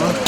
Bak.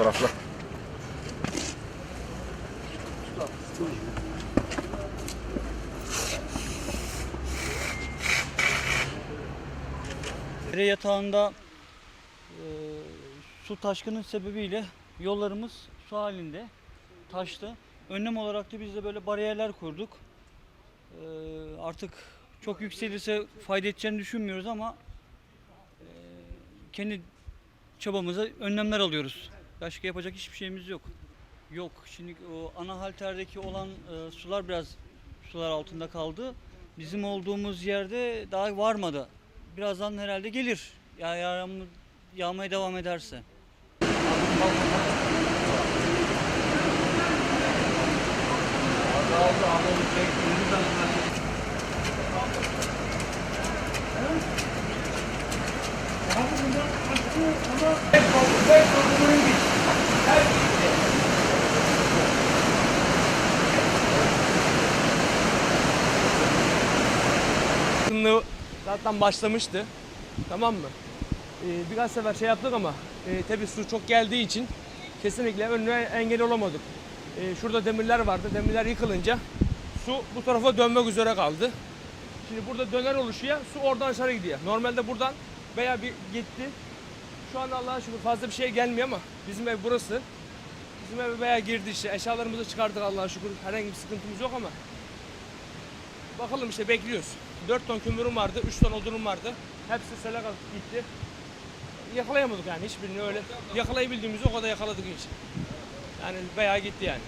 Tarafla. Dere yatağında e, su taşkının sebebiyle yollarımız su halinde taştı. Önlem olarak da biz de böyle bariyerler kurduk. E, artık çok yükselirse fayda edeceğini düşünmüyoruz ama e, kendi çabamıza önlemler alıyoruz. Başka yapacak hiçbir şeyimiz yok. Yok. Şimdi o ana halterdeki olan e, sular biraz sular altında kaldı. Bizim olduğumuz yerde daha varmadı. Birazdan herhalde gelir. Ya yağmur yağmaya devam ederse. Yakınlığı zaten başlamıştı. Tamam mı? Ee, birkaç sefer şey yaptık ama e, tabii su çok geldiği için kesinlikle önüne engel olamadık. Ee, şurada demirler vardı. Demirler yıkılınca su bu tarafa dönmek üzere kaldı. Şimdi burada döner oluşuyor. Su oradan aşağı gidiyor. Normalde buradan veya bir gitti. Şu anda Allah'a şükür fazla bir şey gelmiyor ama bizim ev burası. Bizim eve bayağı girdi işte. Eşyalarımızı çıkardık Allah'a şükür. Herhangi bir sıkıntımız yok ama Bakalım işte bekliyoruz. 4 ton kömürüm vardı, 3 ton odunum vardı. Hepsi sele gitti. Yakalayamadık yani hiçbirini öyle. Yakalayabildiğimizi o kadar yakaladık hiç. Yani bayağı gitti yani.